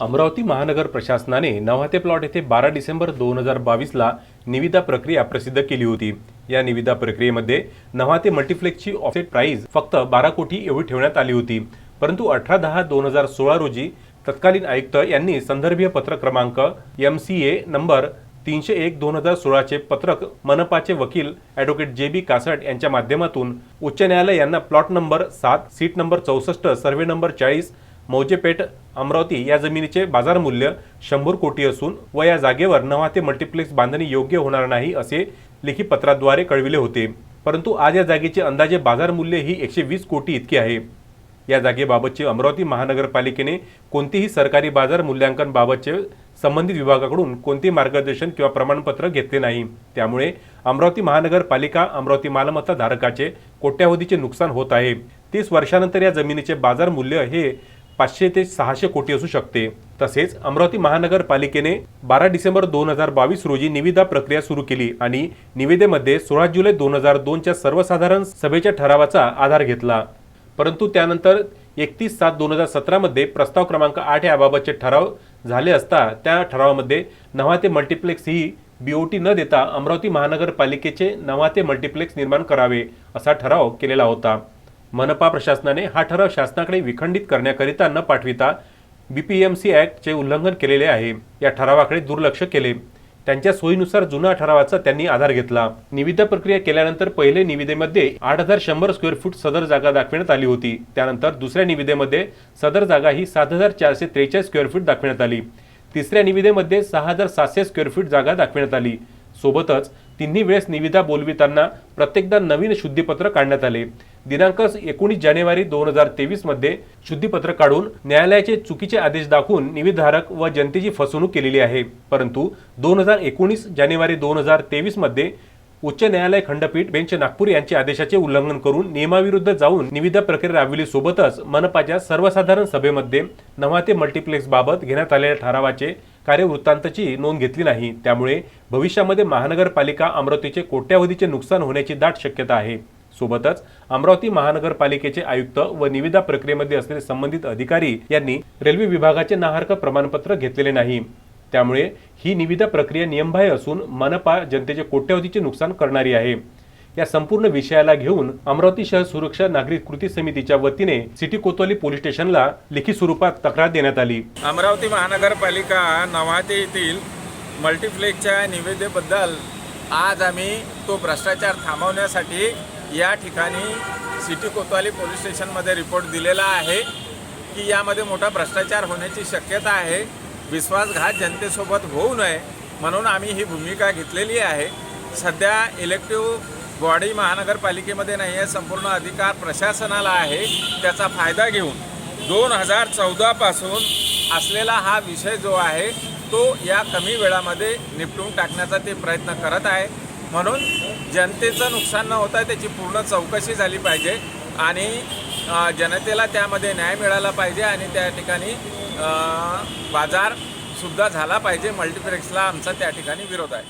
अमरावती महानगर प्रशासनाने नव्हाते प्लॉट येथे बारा डिसेंबर दोन हजार बावीसला निविदा प्रक्रिया प्रसिद्ध केली होती. या निविदा प्रक्रियेमध्ये नव्हाते मल्टीप्लेक्सची ऑफसेट प्राइस फक्त बारा कोटी एवढी ठेवण्यात आली होती. परंतु अठरा दहा दोन हजार सोळा रोजी तत्कालीन आयुक्त यांनी संदर्भीय पत्र क्रमांक एम सी ए नंबर तीनशे एक दोन हजार सोळाचे पत्रक मनपाचे वकील ॲडव्होकेट जे बी कासट यांच्या माध्यमातून उच्च न्यायालय यांना प्लॉट नंबर सात सीट नंबर चौसष्ट सर्वे नंबर चाळीस मौजेपेठ अमरावती या जमिनीचे बाजार मूल्य शंभर कोटी असून व या जागेवर नवा ते मल्टिप्लेक्स बांधणी योग्य होणार नाही असे लेखी पत्राद्वारे कळविले होते. परंतु आज या जागेचे अंदाजे बाजार मूल्य ही एकशे वीस कोटी इतके आहे. या जागेबाबतचे अमरावती महानगरपालिकेने कोणतेही सरकारी बाजार मूल्यांकनबाबतचे संबंधित विभागाकडून कोणते मार्गदर्शन किंवा प्रमाणपत्र घेतले नाही. त्यामुळे अमरावती महानगरपालिका अमरावती मालमत्ता धारकाचे कोट्यावधीचे नुकसान होत आहे. तीस वर्षानंतर या जमिनीचे बाजार मूल्य हे पाचशे ते सहाशे कोटी असू शकते. तसेच अमरावती महानगरपालिकेने बारा डिसेंबर दोन हजार बावीस रोजी निविदा प्रक्रिया सुरू केली आणि निविदेमध्ये सोळा जुलै दोन हजार दोनच्या सर्वसाधारण सभेच्या ठरावाचा आधार घेतला. परंतु त्यानंतर एकतीस सात दोन हजार सतरामध्ये प्रस्ताव क्रमांक आठ याबाबतचे ठराव झाले असता त्या ठरावामध्ये नव्हाते मल्टिप्लेक्स ही बीओटी न देता अमरावती महानगरपालिकेचे नव्हाते मल्टिप्लेक्स निर्माण करावे असा ठराव केलेला होता. मनपा प्रशासनाने हा ठराव शासनाकडे विखंडित करण्याकरिता न पाठविता बीपीएमसी ॲक्टचे उल्लंघन केलेले आहे. या ठरावाकडे दुर्लक्ष केले. त्यांच्या सोयीनुसार जुना ठरावाचा त्यांनी आधार घेतला. निविदा प्रक्रिया केल्यानंतर पहिले निविदेमध्ये आठ हजार शंभर स्क्वेअर फूट सदर जागा दाखविण्यात आली होती. त्यानंतर दुसऱ्या निविदेमध्ये सदर जागा ही सात हजार चारशे त्रेचाळीस स्क्वेअर फूट दाखविण्यात आली. तिसऱ्या निविदेमध्ये सहा हजार सातशे स्क्वेअर फूट जागा दाखविण्यात आली. सोबतच तिन्ही वेळेस निविदा बोलविताना प्रत्येकदा नवीन शुद्धीपत्र काढण्यात आले. दिनांक एकोणीस जानेवारी दोन हजार तेवीसमध्ये शुद्धीपत्र काढून न्यायालयाचे चुकीचे आदेश दाखवून निविधारक व जनतेची फसवणूक केलेली आहे. परंतु दोन हजार एकोणीस जानेवारी दोन हजार तेवीसमध्ये उच्च न्यायालय खंडपीठ बेंच नागपूर यांच्या आदेशाचे उल्लंघन करून नियमाविरुद्ध जाऊन निविदा प्रक्रिया राबविली सोबतच मनपाच्या सर्वसाधारण सभेमध्ये नव्हाते मल्टिप्लेक्स बाबत घेण्यात आलेल्या ठरावाचे कार्यवृत्तांतची नोंद घेतली नाही. त्यामुळे भविष्यामध्ये महानगरपालिका अमरावतीचे कोट्यावधीचे नुकसान होण्याची दाट शक्यता आहे. सोबतच अमरावती महानगरपालिकेचे आयुक्त व निविदा प्रक्रियेमध्ये असलेले संबंधित अधिकारी यांनी रेल्वे विभागाचे नाहर्क प्रमाणपत्र घेतलेले नाही. त्यामुळे ही निविदा प्रक्रिया नियमबाह्य असून मनपा जनतेचे कोट्यवधीचे नुकसान करणारी आहे. या संपूर्ण विषयाला घेऊन अमरावती शहर सुरक्षा नागरिक कृती समितीच्या वतीने सिटी कोतवाली पोलीस स्टेशनला लिखित स्वरूपात तक्रार देण्यात आली. अमरावती महानगरपालिका नवाते येथील मल्टीप्लेक्सच्या निविदेबद्दल आज आम्ही तो भ्रष्टाचार थांबवण्यासाठी या ठिकाणी सिटी कोतवाली पोलीस स्टेशनमध्ये रिपोर्ट दिलेला आहे की यामध्ये मोठा भ्रष्टाचार होण्याची शक्यता आहे. विश्वासघात जनतेसोबत होऊ नये म्हणून आम्ही ही भूमिका घेतलेली आहे. सध्या इलेक्टिव्ह बॉडी महानगरपालिकेमध्ये नाही आहे संपूर्ण अधिकार प्रशासनाला आहे. त्याचा फायदा घेऊन दोन हजार चौदापासून असलेला हा विषय जो आहे तो या कमी वेळामध्ये निपटून टाकण्याचा ते प्रयत्न करत आहे. म्हणून जनतेचं नुकसान न होता त्याची पूर्ण चौकशी झाली पाहिजे आणि जनतेला त्यामध्ये न्याय मिळाला पाहिजे आणि त्या ठिकाणी बाजार बाजारसुद्धा झाला पाहिजे. मल्टीप्लेक्सला आमचा त्या ठिकाणी विरोध आहे.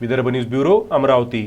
Vidarbha news bureau Amravati.